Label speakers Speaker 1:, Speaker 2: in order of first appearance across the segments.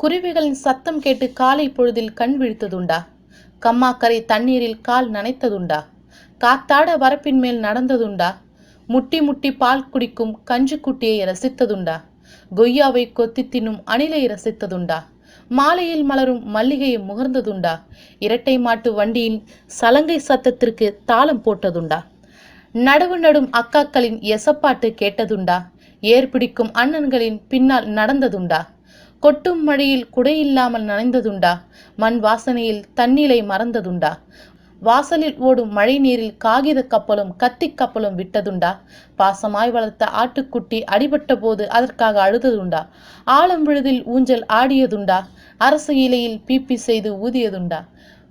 Speaker 1: குருவிகளின் சத்தம் கேட்டு காலை பொழுதில் கண் விழித்ததுண்டா? கம்மாக்கரை தண்ணீரில் கால் நனைத்ததுண்டா? காத்தாட வரப்பின் மேல் நடந்ததுண்டா? முட்டி முட்டி பால் குடிக்கும் கஞ்சுக்குட்டியை ரசித்ததுண்டா? கொய்யாவை கொத்தி தின்னும் அணிலை ரசித்ததுண்டா? மாலையில் மலரும் மல்லிகையை முகர்ந்ததுண்டா? இரட்டை மாட்டு வண்டியின் சலங்கை சத்தத்திற்கு தாளம் போட்டதுண்டா? நடவு நடும் அக்காக்களின் எசப்பாட்டு கேட்டதுண்டா? ஏர் பிடிக்கும் அண்ணன்களின் பின்னால் நடந்ததுண்டா? கொட்டும் மழையில் குடையில்லாமல் நனைந்ததுண்டா? மண் வாசனையில் தண்ணீரை மறந்ததுண்டா? வாசலில் ஓடும் மழை நீரில் காகித கப்பலும் கத்தி கப்பலும் விட்டதுண்டா? பாசமாய் வளர்த்த ஆட்டுக்குட்டி அடிபட்ட போது அதற்காக அழுததுண்டா? ஆழம் விழுதில் ஊஞ்சல் ஆடியதுண்டா? அரசு இலையில் பீப்பி செய்து ஊதியதுண்டா?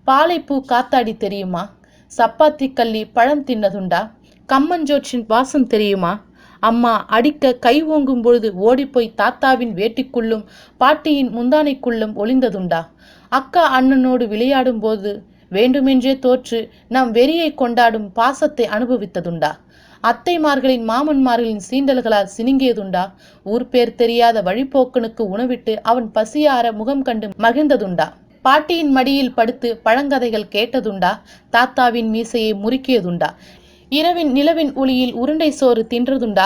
Speaker 1: பாலைப்பூ காத்தாடி தெரியுமா? சப்பாத்தி கள்ளி பழம் தின்னதுண்டா? கம்மஞ்சோற்றின் வாசம் தெரியுமா? அம்மா அடிக்க கை ஓங்கும் பொழுது ஓடிப்போய் தாத்தாவின் வேட்டிக்குள்ளும் பாட்டியின் முந்தானைக்குள்ளும் ஒளிந்ததுண்டா. அக்கா அண்ணனோடு விளையாடும் போது வேண்டுமென்றே தோற்று நம் வெறியை கொண்டாடும் பாசத்தை அனுபவித்ததுண்டா. அத்தைமார்களின் மாமன்மார்களின் சீண்டல்களால் சினுங்கியதுண்டா. ஊர் பேர் தெரியாத வழிப்போக்கனுக்கு உணவிட்டு அவன் பசியார முகம் கண்டு மகிழ்ந்ததுண்டா. பாட்டியின் மடியில் படுத்து பழங்கதைகள் கேட்டதுண்டா. தாத்தாவின் மீசையை முறுக்கியதுண்டா. இரவின் நிலவின் ஒளியில் உருண்டை சோறு தின்றதுண்டா?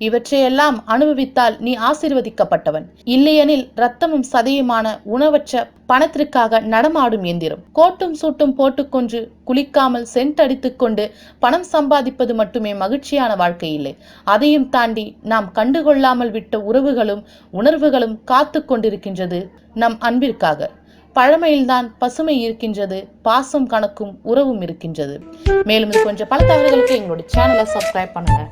Speaker 1: இவற்றையெல்லாம் அனுபவித்தால் நீ ஆசீர்வதிக்கப்பட்டவன். இல்லையெனில் ரத்தமும் சதையுமான உணவற்ற பணத்திற்காக நடமாடும் எந்திரம் கோட்டும் சூட்டும் போட்டுக்கொன்று குளிக்காமல் சென்ட் அடித்துக்கொண்டு பணம் சம்பாதிப்பது மட்டுமே மகிழ்ச்சியான வாழ்க்கை இல்லை அதையும் தாண்டி நாம் கண்டுகொள்ளாமல் விட்ட உறவுகளும் உணர்வுகளும் காத்து கொண்டிருக்கின்றது நம் அன்பிற்காக. பழமையில்தான் பசுமை இருக்கின்றது பாசம் கணக்கும் உறவும் இருக்கின்றது. மேலும் இது கொஞ்சம் பல தகவல்களுக்கு எங்களுடைய சேனலை சப்ஸ்கிரைப் பண்ணுங்க.